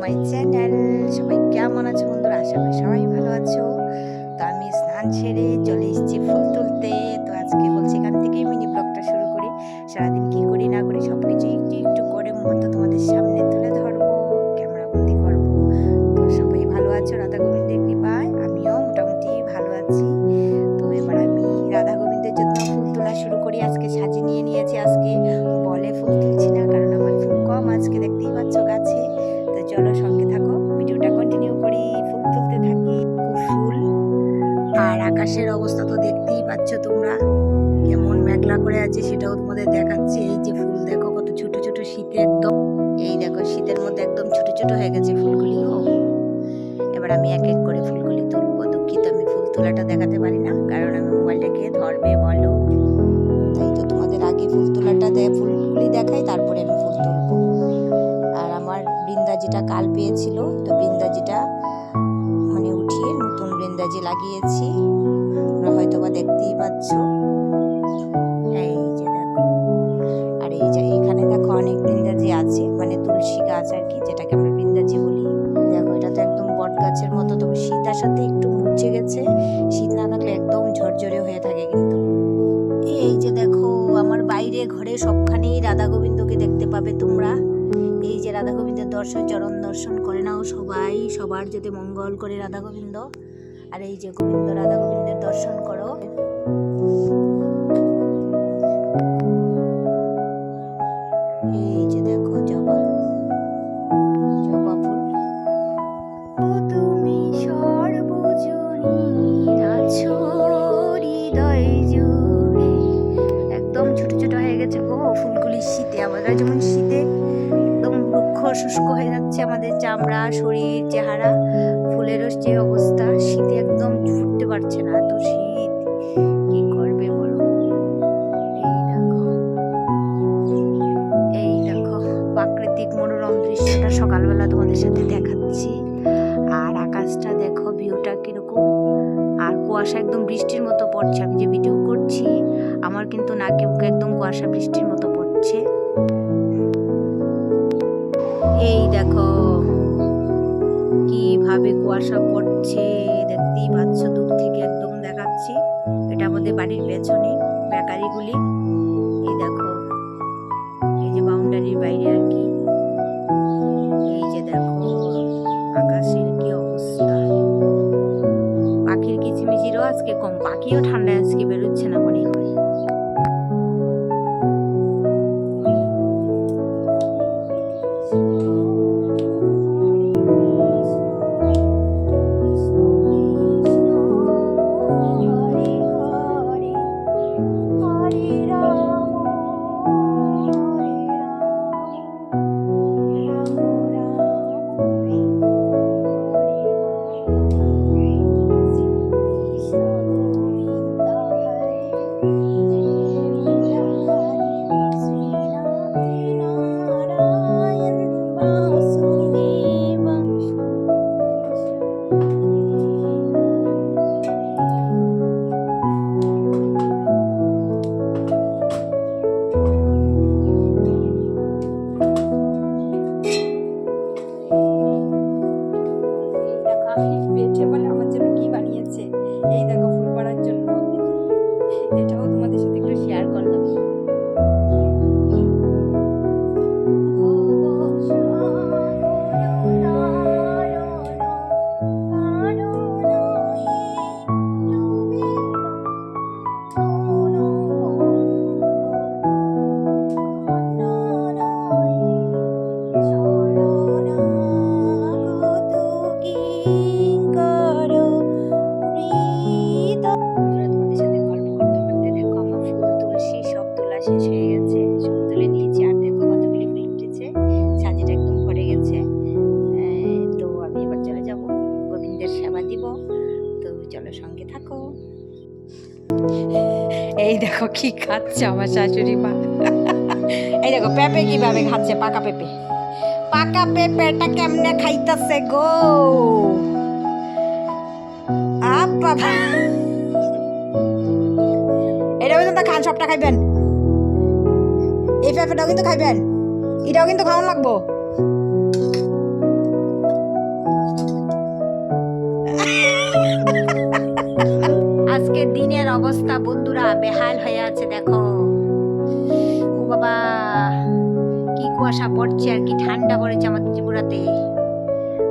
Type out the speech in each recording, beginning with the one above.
My channel. সবাই কেমন আছো বন্ধুরা? আশা করি সবাই ভালো আছো। তো আমি স্নান ছেড়ে চলে এসেছি তোমাদের এই যে ফুল দেখো কত ছোট ছোট শীতে একদম। এই দেখো শীতের মধ্যে একদম ছোট ছোট হয়ে গেছে ফুলগুলিও এবার আমি এক এক করে ফুলগুলি তুলবো। দুঃখিত, আমি ফুল তোলাটা দেখাতে পারি না, কারণ আমি মোবাইলটাকে ধরবে, বলো। তাই তো তোমাদের আগে ফুল তোলাটা দেয় ফুলগুলি দেখাই, তারপরে আমি ফুল তুলবো। আর আমার বৃন্দাজিটা কাল পেয়েছিল, তো বৃন্দাজিটা মানে উঠিয়ে নতুন বৃন্দাজি লাগিয়েছি। তোমরা হয়তো বা দেখতেই পাচ্ছ। বাইরে ঘরে সবখানেই রাধা গোবিন্দকে দেখতে পাবে তোমরা। এই যে রাধা গোবিন্দের দর্শন, চরণ দর্শন করে নাও সবাই। সবার যাতে মঙ্গল করে রাধা গোবিন্দ। আর এই যে গোবিন্দ, রাধা গোবিন্দের দর্শন করো। শুষ্ক হয়ে যাচ্ছে, আমাদের চামড়া, শরীর, চেহারা ফুলেরও যে অবস্থা, শীতে একদম ফুটতে পারছে না। এত শীত, কি করবে বলো? এই দেখো। প্রাকৃতিক মনোরম দৃশ্যটা সকালবেলা তোমাদের সাথে দেখাচ্ছি। আর আকাশটা দেখো ভিউটা কীরকম? আর কুয়াশা একদম বৃষ্টির মতো পড়ছে, আমি যে ভিডিও করছি, আমার কিন্তু নাকে মুখে একদম কুয়াশা, বৃষ্টির মতো দেখো। কীভাবে কুয়াশা পড়ছে, দেখতেই পাচ্ছ, দূর থেকে একদম দেখাচ্ছি। এটা আমাদের বাড়ির পেছনে, বেকারিগুলি। এই দেখো, এই যে বাউন্ডারির বাইরে আর কি। এই যে দেখো, আকাশের কি অবস্থা। পাখির কিচিমিচিরও আজকে কম, পাখিও ঠান্ডায় আজকে বেরোচ্ছে না এটাও তোমাদের সাথে একটু শেয়ার করলাম। সেবা দিব। তো চলো সঙ্গে থাকো। এই দেখো কি খাচ্ছে আমার শাশুড়ি মা। এই দেখো পেঁপে কীভাবে খাচ্ছে, পাকা পেঁপে। পাকা পেঁপেটা কেমনে খাইতেছে গো? আ বাবা খান, সবটা খাইবেন। এই পেঁপেটাও কিন্তু খাইবেন। এটাও কিন্তু খাওয়ান লাগবো। আজকে দিনের অবস্থা বন্ধুরা বেহাল হয়ে আছে, দেখো। ও বাবা, কি কুয়াশা পড়ছে আর কি ঠান্ডা পড়েছে আমাদের ত্রিপুরাতে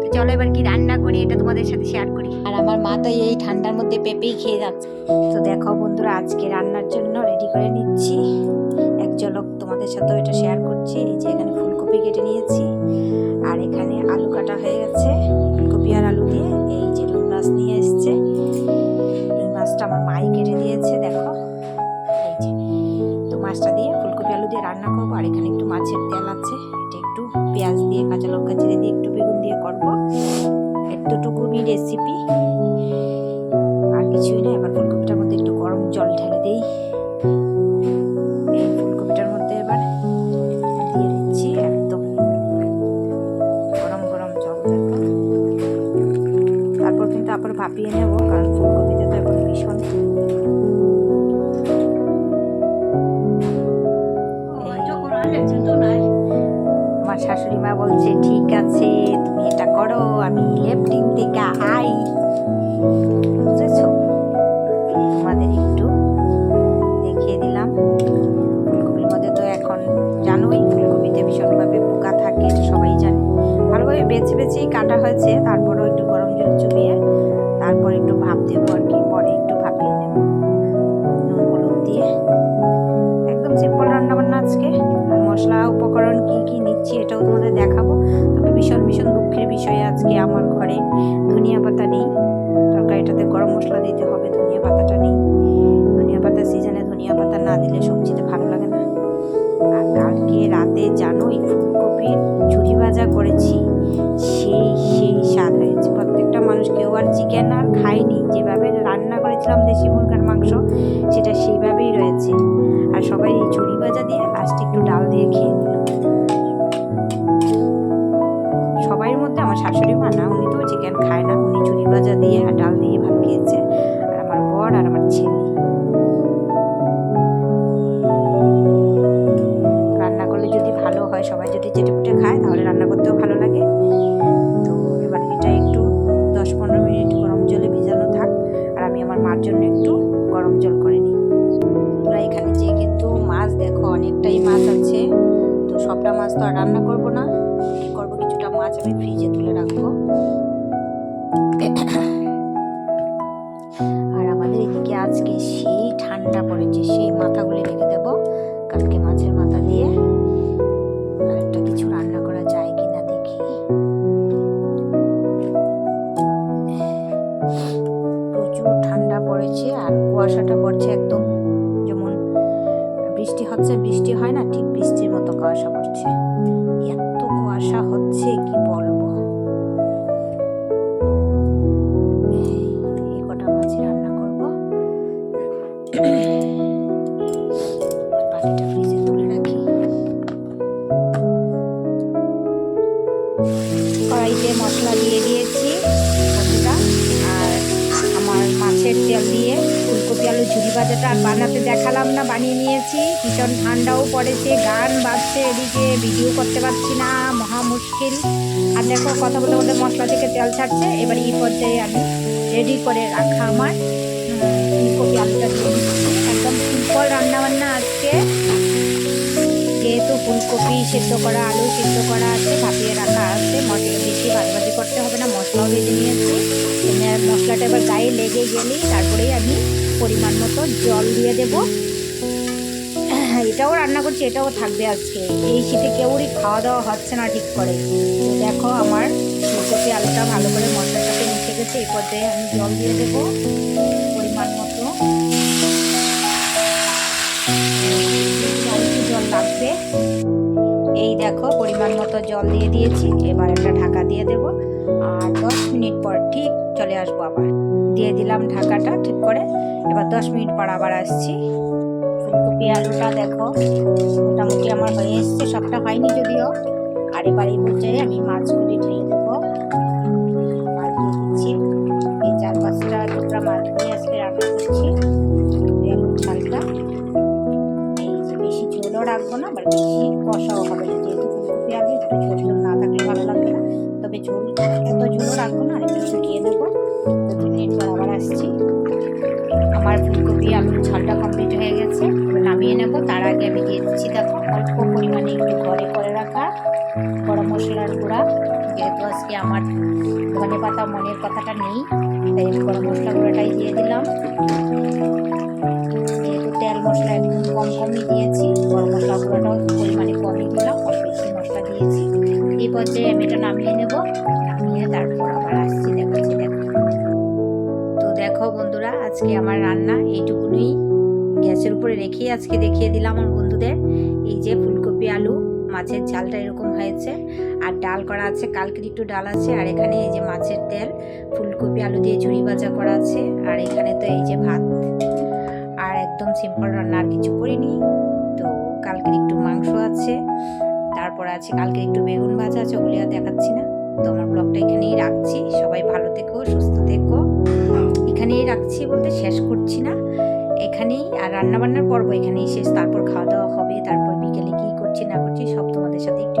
তো চলো এবার কি রান্না করি, এটা তোমাদের সাথে শেয়ার করি। আর আমার মা তো এই ঠান্ডার মধ্যে পেঁপেই খেয়ে যাচ্ছে। তো দেখো বন্ধুরা, আজকে রান্নার জন্য রেডি করে নিচ্ছি। এক ঝলক তোমাদের সাথেও এটা শেয়ার করছি। এই যে এখানে ফুলকপি কেটে নিয়েছি। আর এখানে আলু কাটা হয়ে গেছে। ফুলকপি আর আলু কেটে দিয়েছে, দেখো। এই যে, তো মাছটা দিয়ে ফুলকপি আলু দিয়ে রান্না করব, আর এখানে একটু মাছের তেল আছে। এটা একটু পেঁয়াজ দিয়ে, কাঁচা লঙ্কা চিড়ে দিয়ে, একটু বেগুন দিয়ে করব। এতটুকুনি রেসিপি আর কিছুই না এবার ফুলকপিটার মধ্যে একটু গরম জল ঢেলে দিই। ফুলকপিটার মধ্যে এবার দিয়ে দিচ্ছি একদম গরম গরম তারপর ভাপিয়ে নেব, কারণ বিষয় আজকে দিয়ে আর ডাল দিয়ে ভাত খেয়েছে আর আমার বর আর আমার ছেলে। রান্না করলে যদি ভালো হয়, সবাই যদি চেটেপুটে খায়, তাহলে রান্না করতেও ভালো লাগে। তো এবার এটা একটু দশ পনেরো মিনিট গরম জলে ভিজানো থাক আর আমি আমার মার জন্য একটু গরম জল করে নিই। তোরা এখানে যে কিন্তু মাছ দেখো, অনেকটাই মাছ আছে। তো সবটা মাছ তো আর রান্না করব না। করব কিছুটা মাছ আমি ফ্রিজে তুলে রাখব। ঠান্ডা পড়েছে আর কুয়াশাটা পড়ছে একদম যেমন বৃষ্টি হচ্ছে, বৃষ্টি হয় না, ঠিক বৃষ্টির মতো কুয়াশা পড়ছে। এত কুয়াশা হচ্ছে কি ভাজাটা আর বানাতে দেখালাম না, বানিয়ে নিয়েছি। ভীষণ ঠান্ডাও পড়েছে, গান বাজছে এদিকে, ভিডিও করতে পারছি না, মহা মুশকিল। আর দেখো, কথা বলতে বলতে মশলা থেকে তেল ছাড়ছে, এবার এই পর্যায়ে আমি রেডি করে রাখা আমার ফুলকপি, আলুটা দিয়ে একদম সিম্পল রান্নাবান্না আজকে। যেহেতু ফুলকপি সেদ্ধ করা, আলু সেদ্ধ করা আছে, ভাপিয়ে রাখা আছে, মশলা বেশি ভাজভাজি করতে হবে না, মশলাও ভেজে নিয়েছি। মশলাটা এবার গায়ে লেগে গেলেই তারপরেই আমি পরিমাণ মতো জল দিয়ে দেব। এটাও রান্না করছি, এটাও থাকবে আজকে। এই শীতে কেউরই খাওয়া দাওয়া হচ্ছে না ঠিক করে। দেখো আমার ফুলকপি আলুটা ভালো করে মশলার সাথে মিশে গেছে এই পর্যায়ে আমি জল দিয়ে দেবো পরিমাণ মতো। জল লাগবে। এই দেখো পরিমাণ মতো জল দিয়ে দিয়েছি, এবার একটা ঢাকা দিয়ে দেব। আর দশ মিনিট পর ঠিক চলে আসব আবার। দিয়ে দিলাম ঢাকাটা ঠিক করে। এবার দশ মিনিট পর আবার আসছি। ফুলকপি, আলুটা দেখো, মোটামুটি আমার হয়ে এসছে, সবটা হয়নি যদিও। আর এবার এই পর্যায়ে আমি মাছগুলি ঢেলে দেবো। এই চার পাঁচটা মাছ এই ঝোলও রাখব না কষাও না। থাকলে ভালো তবে ঝোল, এত ঝোলও রাখব না, আর একটু শুকিয়ে দেবো ফুলকপি আলুর ঝালটা কমপ্লিট হয়ে গেছে। নামিয়ে নেব। তার আগে আমি দিয়ে দিচ্ছি, দেখো, অল্প পরিমাণে একটু ঘরে করে রাখা গরম মশলার গুঁড়া। যেহেতু আজকে আমার ধনে পাতা মনের কথাটা নেই, তাই আমি গরম মশলা গুঁড়াটাই দিয়ে দিলাম। যেহেতু তেল মশলা একদম কম কমই দিয়েছি, গরম মশলা গুঁড়োটাও পরিমাণে কমই দিলাম, অল্প বেশি মশলা দিয়েছি। এই পর্যায়ে আমি এটা নামিয়ে নেব, নামিয়ে তারপর আজকে আমার রান্না এইটুকুনই। গ্যাসের উপরে রেখেই আজকে দেখিয়ে দিলাম আমার বন্ধুদের। এই যে ফুলকপি আলু, মাছের ঝালটা এরকম হয়েছে। আর ডাল করা আছে কালকের একটু ডাল আছে। আর এখানে এই যে মাছের তেল, ফুলকপি আলু দিয়ে ঝুড়ি ভাজা করা আছে। আর এখানে তো এই যে ভাত। আর একদম সিম্পল রান্না, আর কিছু করিনি। তো কালকের একটু মাংস আছে। তারপর আছে কালকে একটু বেগুন ভাজা আছে, ওগুলি আর দেখাচ্ছি না। তো আমার ব্লগটা এখানেই রাখছি। সবাই ভালো থেকো, সুস্থ থেকো। এখানেই রাখছি বলতে শেষ করছি না। এখানেই আর রান্নাবান্নার পর্ব এখানেই শেষ। তারপর খাওয়া দাওয়া হবে, তারপর বিকেলে কী করছি না করছি সব তোমাদের সাথে একটু